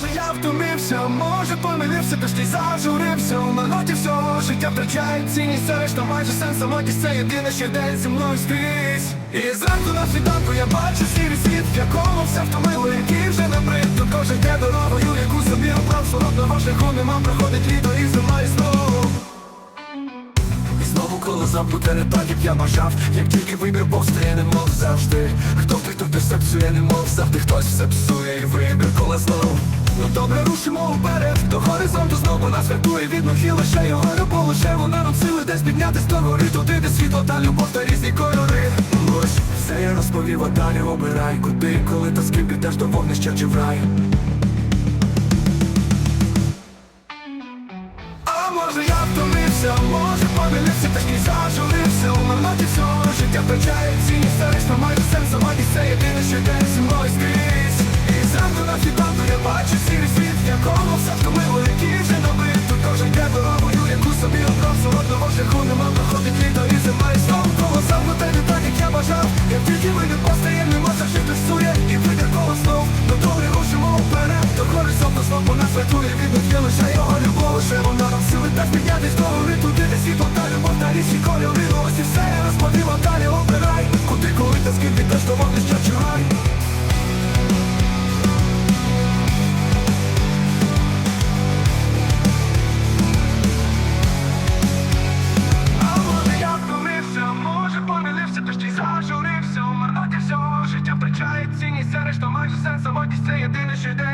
може я втомився, може помилився, та ще зажурився. У марноті всього життя втрачає цінність. Це решта майже сенс самотність Це єдине, що йде зі мною скрізь І зранку на світанку я бачу сірий світ В якому все втомило, який вже набрид Тут кожен йде дорогою, яку собі обрав. Солодного шляху нема, проходить літо і зима і знову знову коло забуте не так, як я бажав. Як тільки вибір Бог стає, немов завжди. Хто ти, хто все псує, немов завжди. Хтось все псує і вибір коло знов Ну добре, рушимо вперед До горизонту знову нас врятує від нохи Лише його любов, лише вона нам сили Десь піднятись до гори. Туди, де світло та любов та різні кольори. Ось все я розповів, а далі обирай Куди, коли та з ким підеш до вогнища чи в рай. А може я втомився, може помилився, та й зажурився У марноті всього життя втрачає цінність Та решта майже все втомило, які вже набит Тут кожен йде дорогою, яку собі обрав. Солодного шляху нема, проходить літо і зима І знову коло замкнуте не так, як я бажав. Як тільки вийде постає, нема завжди тусує І прийде коло знов, до добре рушимо вперед. До горизонту знов бо нас рятує. Від є лише його У марноті всього життя втрачає цінність Це